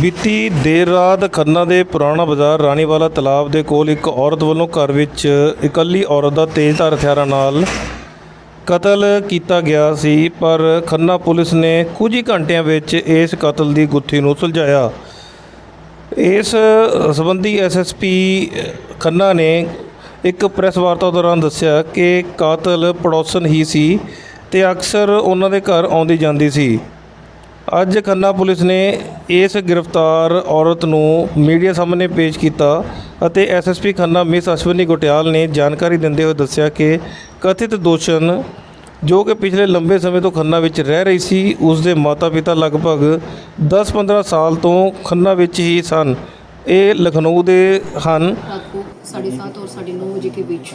ਬੀਤੀ ਦੇਰ ਰਾਤ ਖੰਨਾ ਦੇ ਪੁਰਾਣਾ ਬਾਜ਼ਾਰ ਰਾਣੀਵਾਲਾ ਤਲਾਬ ਦੇ ਕੋਲ ਇੱਕ ਔਰਤ ਵੱਲੋਂ ਘਰ ਵਿੱਚ ਇਕੱਲੀ ਔਰਤ ਦਾ ਤੇਜ਼ਧਾਰ ਹਥਿਆਰਾਂ ਨਾਲ ਕਤਲ ਕੀਤਾ ਗਿਆ ਸੀ, ਪਰ ਖੰਨਾ ਪੁਲਿਸ ਨੇ ਕੁਝ ਹੀ ਘੰਟਿਆਂ ਵਿੱਚ ਇਸ ਕਤਲ ਦੀ ਗੁੱਥੀ ਨੂੰ ਸੁਲਝਾਇਆ। ਇਸ ਸੰਬੰਧੀ ਐਸਐਸਪੀ ਖੰਨਾ ਨੇ ਇੱਕ ਪ੍ਰੈਸ ਵਾਰਤਾ ਦੌਰਾਨ ਦੱਸਿਆ ਕਿ ਕਾਤਲ ਪੜੋਸਨ ਹੀ ਸੀ ਤੇ ਅਕਸਰ ਉਹਨਾਂ ਦੇ ਘਰ ਆਉਂਦੀ ਜਾਂਦੀ ਸੀ। ਅੱਜ ਖੰਨਾ ਪੁਲਿਸ ਨੇ ਇਸ ਗ੍ਰਿਫਤਾਰ ਔਰਤ ਨੂੰ ਮੀਡੀਆ ਸਾਹਮਣੇ ਪੇਸ਼ ਕੀਤਾ ਅਤੇ ਐਸਐਸਪੀ ਖੰਨਾ ਮਿਸ ਅਸ਼ਵਨੀ ਗੁਟਿਆਲ ਨੇ ਜਾਣਕਾਰੀ ਦਿੰਦੇ ਹੋਏ ਦੱਸਿਆ ਕਿ ਕਥਿਤ ਦੋਸ਼ਣ ਜੋ ਕਿ ਪਿਛਲੇ ਲੰਬੇ ਸਮੇਂ ਤੋਂ ਖੰਨਾ ਵਿੱਚ ਰਹਿ ਰਹੀ ਸੀ ਉਸ ਦੇ ਮਾਤਾ-ਪਿਤਾ ਲਗਭਗ 10-15 ਸਾਲ ਤੋਂ ਖੰਨਾ ਵਿੱਚ ਹੀ ਸਨ ਇਹ ਲਖਨਊ ਦੇ ਹਨ रात को साढ़े सात और साढ़े नौ ਵਜੇ के बीच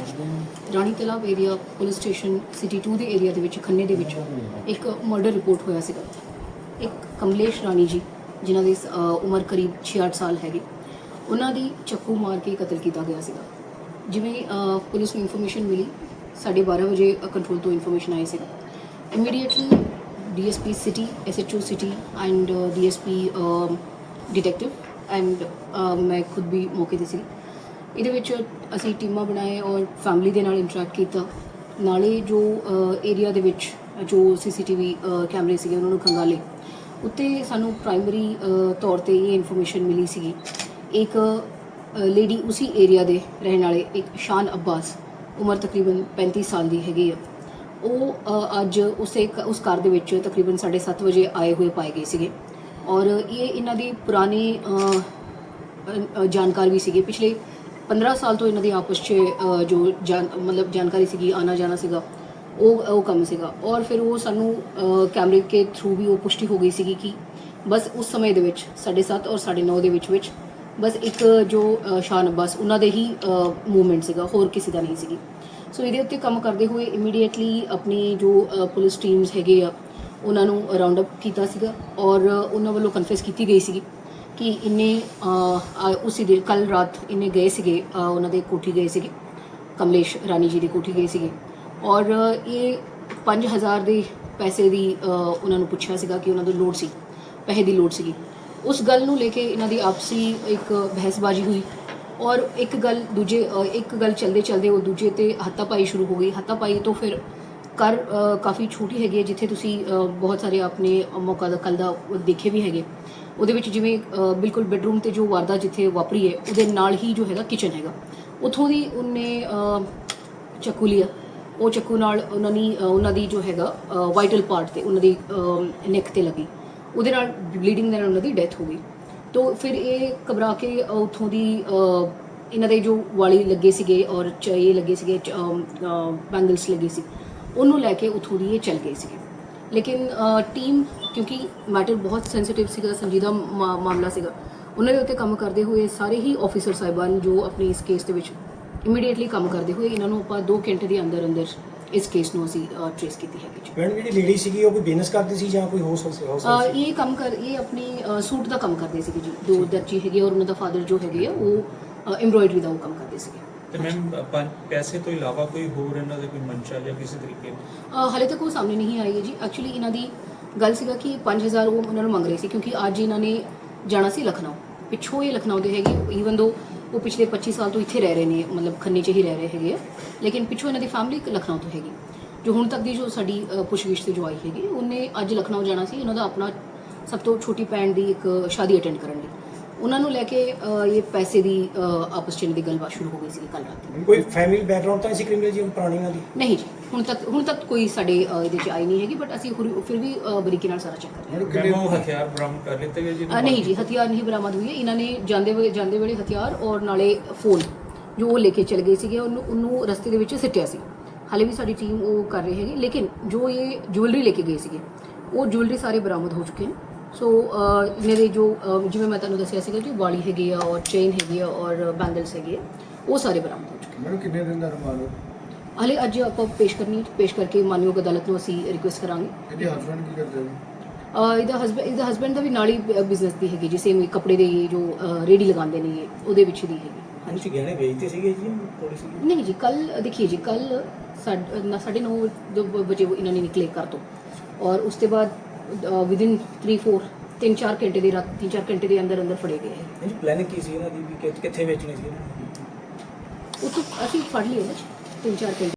ਰਾਣੀ ਤਲਾਬ ਏਰੀਆ ਪੁਲਿਸ ਸਟੇਸ਼ਨ ਸਿਟੀ 2 ਦੇ ਏਰੀਆ ਦੇ ਵਿੱਚ ਖੰਨੇ ਦੇ ਵਿੱਚ ਇੱਕ ਮਰਡਰ ਰਿਪੋਰਟ ਹੋਇਆ ਸੀਗਾ ਇੱਕ ਕਮਲੇਸ਼ ਰਾਣੀ ਜੀ, ਜਿਨ੍ਹਾਂ ਦੀ ਉਮਰ ਕਰੀਬ 68 ਸਾਲ ਹੈਗੀ, ਉਹਨਾਂ ਦੀ ਚੱਕੂ ਮਾਰ ਕੇ ਕਤਲ ਕੀਤਾ ਗਿਆ ਸੀਗਾ। ਜਿਵੇਂ ਪੁਲਿਸ ਨੂੰ ਇਨਫੋਰਮੇਸ਼ਨ ਮਿਲੀ 12:30 ਵਜੇ ਕੰਟਰੋਲ ਤੋਂ ਇਨਫੋਰਮੇਸ਼ਨ ਆਈ ਸੀਗਾ। Immediately DSP city SHO city and DSP detective and ਮੈਂ ਖੁਦ ਵੀ ਮੌਕੇ ਤੇ ਸੀ। ਇਹਦੇ ਵਿੱਚ ਅਸੀਂ ਟੀਮਾਂ ਬਣਾਏ ਔਰ ਫੈਮਿਲੀ ਦੇ ਨਾਲ ਇੰਟਰੈਕਟ ਕੀਤਾ। ਨਾਲੇ ਜੋ ਏਰੀਆ ਦੇ ਵਿੱਚ ਜੋ ਸੀਸੀਟੀਵੀ ਕੈਮਰੇ ਸੀਗੇ, ਉਹਨਾਂ ਨੂੰ ਖੰਗਾਲੇ। ਉੱਤੇ ਸਾਨੂੰ ਪ੍ਰਾਇਮਰੀ ਤੌਰ ਤੇ ਇਹ ਇਨਫੋਰਮੇਸ਼ਨ ਮਿਲੀ ਸੀਗੀ। ਇੱਕ ਲੇਡੀ ਉਸੇ ਏਰੀਆ ਦੇ ਰਹਿਣ ਵਾਲੇ, ਇੱਕ ਸ਼ਾਨ ਅબ્ਬਾਸ ਉਮਰ ਤਕਰੀਬਨ 35 ਸਾਲ ਦੀ ਹੈਗੀ ਆ। ਉਹ ਅੱਜ ਉਸੇ ਕ- ਉਸ ਕਾਰ ਦੇ ਵਿੱਚ ਤਕਰੀਬਨ 7:30 ਵਜੇ ਆਏ ਹੋਏ ਪਾਏ ਗਏ ਸੀਗੇ। ਔਰ ਇਹ ਇਹਨਾਂ ਦੀ ਪੁਰਾਣੀ ਜਾਣਕਾਰ ਵੀ ਸੀਗੇ। ਪਿਛਲੇ 15 ਸਾਲ ਤੋਂ ਇਹਨਾਂ ਦੀ ਆਪਸ 'ਚ ਜੋ ਜਾਣ, ਮਤਲਬ ਜਾਣਕਾਰੀ ਸੀਗੀ ਆਣਾ ਜਾਣਾ ਸੀਗਾ। ਉਹ ਉਹ ਕੰਮ ਸੀਗਾ। ਔਰ ਫਿਰ ਉਹ ਸਾਨੂੰ ਕੈਮਰੇ ਕੇ ਥਰੂ ਵੀ ਉਹ ਪੁਸ਼ਟੀ ਹੋ ਗਈ ਸੀਗੀ ਕਿ ਬਸ ਉਸ ਸਮੇਂ ਦੇ ਵਿੱਚ 7:30 ਔਰ 9:30 ਦੇ ਵਿੱਚ ਵਿੱਚ ਬਸ ਇੱਕ ਜੋ ਅ, ਸ਼ਾਨ ਅબ્ਬਾਸ ਉਹਨਾਂ ਦੇ ਹੀ ਮੂਵਮੈਂਟ ਸੀਗਾ ਹੋਰ ਕਿਸੇ ਦਾ ਨਹੀਂ ਸੀਗੀ। ਸੋ ਇਹਦੇ ਉੱਤੇ ਕੰਮ ਕਰਦੇ ਹੋਏ ਇਮੀਡੀਏਟਲੀ ਆਪਣੀ ਜੋ ਪੁਲਿਸ ਟੀਮਸ ਹੈਗੇ ਆ ਉਹਨਾਂ ਨੂੰ ਰਾਉਂਡ ਅਪ ਕੀਤਾ ਸੀਗਾ ਔਰ ਉਹਨਾਂ ਵੱਲੋਂ ਕਨਫੈਸ ਕੀਤੀ ਗਈ ਸੀਗੀ ਕਿ ਇੰਨੇ ਉਸੇ ਦਿਨ ਕੱਲ ਰਾਤ ਇੰਨੇ ਗਏ ਸੀਗੇ ਉਹਨਾਂ ਦੇ ਕੋਠੀ ਗਏ ਸੀਗੇ। ਕਮਲੇਸ਼ ਰਾਣੀ ਜੀ ਦੀ ਕੋਠੀ ਗਏ ਸੀਗੇ। ਔਰ ਇਹ 5000 ਦੇ ਪੈਸੇ ਦੀ ਉਹਨਾਂ ਨੂੰ ਪੁੱਛਿਆ ਸੀਗਾ ਕਿ ਉਹਨਾਂ ਦੀ ਲੋੜ ਸੀ, ਪੈਸੇ ਦੀ ਲੋੜ ਸੀਗੀ। ਉਸ ਗੱਲ ਨੂੰ ਲੈ ਕੇ ਇਹਨਾਂ ਦੀ ਆਪਸੀ ਇੱਕ ਬਹਿਸਬਾਜ਼ੀ ਹੋਈ ਔਰ ਇੱਕ ਗੱਲ ਦੂਜੇ ਇੱਕ ਗੱਲ ਚਲਦੇ ਚਲਦੇ ਉਹ ਦੂਜੇ ਤੇ ਹੱਤਾਪਾਈ ਸ਼ੁਰੂ ਹੋ ਗਈ। ਹੱਤਾਪਾਈ ਤੋਂ ਫਿਰ ਕਰ ਕਾਫੀ ਛੋਟੀ ਹੈਗੀ ਹੈ, ਜਿੱਥੇ ਤੁਸੀਂ ਬਹੁਤ ਸਾਰੇ ਆਪਣੇ ਮੌਕਾ ਦਾ, ਕੱਲ ਦਾ ਦੇਖੇ ਵੀ ਹੈਗੇ। ਉਹਦੇ ਵਿੱਚ ਜਿਵੇਂ ਬਿਲਕੁਲ ਬੈਡਰੂਮ ਤੇ ਜੋ ਵਾਰਦਾ ਜਿੱਥੇ ਵਾਪਰੀ ਹੈ, ਉਹਦੇ ਨਾਲ ਹੀ ਜੋ ਹੈਗਾ ਕਿਚਨ ਹੈਗਾ। ਉਥੋਂ ਦੀ ਉਹਨੇ ਚੱਕੂ ਲਿਆ। ਉਹ ਚੱਕੂ ਨਾਲ ਉਹਨਾਂ ਦੀ ਉਹਨਾਂ ਦੀ ਜੋ ਹੈਗਾ ਵਾਈਟਲ ਪਾਰਟ ਤੇ ਉਹਨਾਂ ਦੀ ਨੈਕ ਤੇ ਲੱਗੀ। ਉਹਦੇ ਨਾਲ ਬਲੀਡਿੰਗ ਦੇ ਨਾਲ ਉਹਨਾਂ ਦੀ ਡੈਥ ਹੋ ਗਈ। ਤੋ ਫਿਰ ਇਹ ਘਬਰਾ ਕੇ ਅ, ਉੱਥੋਂ ਦੀ ਇਹਨਾਂ ਦੇ ਜੋ ਵਾਲੀ ਲੱਗੇ ਸੀਗੇ ਔਰ ਚ- ਇਹ ਲੱਗੇ ਸੀਗੇ ਬੈਂਗਲਸ ਲੱਗੇ ਸੀ ਉਹਨੂੰ ਲੈ ਕੇ ਉੱਥੋਂ ਦੀ ਇਹ ਚੱਲ ਗਏ ਸੀਗੇ। ਲੇਕਿਨ ਟੀਮ ਕਿਉਂਕਿ ਮੈਟਰ ਬਹੁਤ ਸੈਂਸਿਟਿਵ ਸੀਗਾ ਸੰਜੀਦਾ ਮਾ- ਮਾਮਲਾ ਸੀਗਾ। ਉਹਨਾਂ ਦੇ ਉੱਤੇ ਕੰਮ ਕਰਦੇ ਹੋਏ ਸਾਰੇ ਹੀ ਆਫੀਸਰ ਸਾਹਿਬਾਨ ਜੋ ਆਪਣੇ ਇਸ ਕੇਸ ਦੇ ਵਿੱਚ ਇਮੀਡੀਏਟਲੀ ਕੰਮ ਕਰਦੇ ਹੋਏ ਇਹਨਾਂ ਨੂੰ ਆਪਾਂ 2 ਘੰਟੇ ਦੇ ਅੰਦਰ ਅੰਦਰ ਇਸ ਕੇਸ ਨੂੰ ਅਸੀਂ ਟ੍ਰੇਸ ਕੀਤੀ ਹੈਗੀ ਜੀ। ਮੈਡਮ ਜਿਹੜੀ ਲੇਡੀ ਸੀਗੀ ਉਹ ਕੋਈ ਬਿਜ਼ਨਸ ਕਰਦੀ ਸੀ ਜਾਂ ਕੋਈ ਹੋਰ ਅਹ ਹਾਊਸ ਇਹ ਕੰਮ ਕਰ ਇਹ ਆਪਣੀ ਸੂਟ ਦਾ ਕੰਮ ਕਰਦੇ ਸੀਗੇ ਜੀ। ਦੋ ਦਰਜੀ ਹੈਗੇ ਔਰ ਉਹਨਾਂ ਦਾ ਫਾਦਰ ਜੋ ਹੈਗੇ ਆ ਉਹ ਐਮਬ੍ਰੋਇਡਰੀ ਦਾ ਉਹ ਕੰਮ ਕਰਦੇ ਸੀਗੇ। ਤੇ ਮੈਮ ਪੈਸੇ ਤੋਂ ਇਲਾਵਾ ਕੋਈ ਹੋਰ ਇਹਨਾਂ ਦੇ ਕੋਈ ਮਨਸ਼ਾ ਜਾਂ ਕਿਸੇ ਤਰੀਕੇ ਹਾਲੇ ਤੱਕ ਉਹ ਸਾਹਮਣੇ ਨਹੀਂ ਆਈ ਹੈ ਜੀ। ਐਕਚੁਅਲੀ ਇਹਨਾਂ ਦੀ ਗੱਲ ਸੀਗਾ ਕਿ 5000 ਉਹ ਉਹਨਾਂ ਨੂੰ ਮੰਗ ਰਹੇ ਸੀ ਕਿਉਂਕਿ ਅੱਜ ਇਹਨਾਂ ਨੇ ਜਾਣਾ ਸੀ ਲਖਨਊ। ਪਿੱਛੋਂ ਇਹ ਲਖਨਊ ਦੇ ਹੈਗੇ ਈਵਨ ਦੋ ਉਹ ਪਿਛਲੇ 25 ਸਾਲ ਤੋਂ ਇੱਥੇ ਰਹਿ ਰਹੇ ਨੇ ਮਤਲਬ ਖੰਨੇ 'ਚ ਹੀ ਰਹਿ ਰਹੇ ਹੈਗੇ ਆ। ਲੇਕਿਨ ਪਿੱਛੋਂ ਇਹਨਾਂ ਦੀ ਫੈਮਿਲੀ ਲਖਨਊ ਤੋਂ ਹੈਗੀ। ਜੋ ਹੁਣ ਤੱਕ ਦੀ ਜੋ ਸਾਡੀ ਪੁੱਛਗਿੱਛ ਤੇ ਜੋ ਆਈ ਹੈਗੀ ਉਹਨੇ ਅੱਜ ਲਖਨਊ ਜਾਣਾ ਸੀ ਉਹਨਾਂ ਦਾ ਆਪਣਾ ਸਭ ਤੋਂ ਛੋਟੀ ਭੈਣ ਦੀ ਇੱਕ ਸ਼ਾਦੀ ਅਟੈਂਡ ਕਰਨ ਲਈ। ਉਹਨਾਂ ਨੂੰ ਲੈ ਕੇ ਇਹ ਪੈਸੇ ਦੀ ਆਪਸ 'ਚ ਇਹਨਾਂ ਦੀ ਗੱਲਬਾਤ ਸ਼ੁਰੂ ਹੋ ਗਈ ਸੀ ਕੱਲ ਰਾਤ ਕੋਈ ਫੈਮਿਲੀ ਬੈਕਗ੍ਰਾਉਂਡ ਤਾਂ ਸੀ ਕ੍ਰਿਮੀਨਲ ਜੀ ਪੁਰਾਣੀਆਂ ਦੀ? ਨਹੀਂ ਜੀ। ਹੁਣ ਤੱਕ ਹੁਣ ਤੱਕ ਕੋਈ ਸਾਡੇ ਅ, ਇਹਦੇ ਚ ਆਈ ਨਹੀਂ ਹੈਗੀ ਬਟ ਅਸੀਂ ਹੁਰ- ਫਿਰ ਵੀ ਅ, ਬਰੀਕੀ ਨਾਲ ਸਾਰਾ ਚੈੱਕ ਕਰ ਰਹੇ ਮੈਮ ਉਹ ਹਥਿਆਰ ਬਰਾਮਦ ਕਰ ਲਿੱਤੇ ਗਏ ਜੀ ਹਾਂ ਅ, ਨਹੀਂ ਜੀ ਹਥਿਆਰ ਨਹੀਂ ਬਰਾਮਦ ਹੋਈ ਹੈ। ਇਹਨਾਂ ਨੇ ਜਾਂਦੇ ਵੇਲੇ ਜਾਂਦੇ ਵੇਲੇ ਹਥਿਆਰ ਔਰ ਨਾਲੇ ਫੋਨ ਜੋ ਉਹ ਲੈ ਕੇ ਚਲੇ ਗਏ ਸੀਗੇ ਉਹਨੂੰ ਉਹਨੂੰ ਰਸਤੇ ਦੇ ਵਿੱਚ ਸਿੱਟਿਆ ਸੀ। ਹਾਲੇ ਵੀ ਸਾਡੀ ਟੀਮ ਉਹ ਕਰ ਰਹੀ ਹੈਗੀ ਲੇਕਿਨ ਜੋ ਇਹ ਜੁਐਲਰੀ ਲੈ ਕੇ ਗਏ ਸੀਗੇ ਉਹ ਜੁਐਲਰੀ ਸਾਰੇ ਬਰਾਮਦ ਹੋ ਚੁੱਕੇ ਨੇ। ਸੋ ਅ, ਇਹਨਾਂ ਦੇ ਜੋ ਅ, ਜਿਵੇਂ ਮੈਂ ਤੁਹਾਨੂੰ ਦੱਸਿਆ ਸੀਗਾ ਕਿ ਵਾਲੀ ਹੈਗੀ ਆ ਔਰ ਚੇਨ ਹੈਗੀ ਆ ਔਰ ਬੈਂਗਲਸ ਹੈਗੇ ਆ ਉਹ ਸਾਰੇ ਬਰਾਮਦ ਹੋ ਚੁੱਕੇ ਮੈਨੂੰ ਕਿੰਨੇ ਦਿਨ ਦਾ ਰਿਮਾਂਡ ਹੈ? ਹਾਲੇ ਅੱਜ ਆਪਾਂ ਪੇਸ਼ ਕਰਨੀ ਪੇਸ਼ ਕਰਕੇ ਮਾਨਯੋਗ ਅਦਾਲਤ ਨੂੰ ਅਸੀਂ ਰਿਕੁਐਸਟ ਕਰਾਂਗੇ। ਇਹਦੇ ਹਸਬੰਡ ਕੀ ਕਰਦੇ ਨੇ? ਅਹ ਇਹਦਾ ਹਸਬੈਂਡ ਇਹਦਾ ਹਸਬੈਂਡ ਦਾ ਵੀ ਨਾਲ ਹੀ ਬਿਜ਼ਨਸ ਦੀ ਹੈਗੀ ਜੀ ਸੇਮ ਕੱਪੜੇ ਦੇ ਜੋ ਰੇਹੜੀ ਲਗਾਉਂਦੇ ਨੇ ਇਹ, ਉਹਦੇ ਵਿੱਚ ਦੀ ਹੈਗੀ। ਤੁਸੀਂ ਗਹਿਣੇ ਵੇਚਦੇ ਸੀਗੇ ਜੀ ਥੋੜੀ ਸੀ ਨਹੀਂ ਜੀ ਕੱਲ ਦੇਖੀਏ ਜੀ ਕੱਲ ਸਾਢੇ ਨੌ ਵਜੇ ਉਹ ਇਹਨਾਂ ਨੇ ਨਿਕਲੇ ਘਰ ਤੋਂ। ਔਰ ਉਸ ਤੋਂ ਬਾਅਦ ਵਿਦਿਨ 3 4 3-4 ਘੰਟੇ ਦੇ ਰਾਤ 3-4 ਘੰਟੇ ਦੇ ਅੰਦਰ ਅੰਦਰ ਫੜੇ ਗਏ ਹੈ ਇਹ ਪਲਾਨਿੰਗ ਕੀ ਸੀ ਇਹਨਾਂ ਦੀ ਵੀ ਕਿ- ਕਿੱਥੇ ਵੇਚਣੇ ਸੀ? ਉਹ ਤੋਂ ਅਸੀਂ ਫੜ ਲਿਆ ਨਾ 3-4 ਘੰਟੇ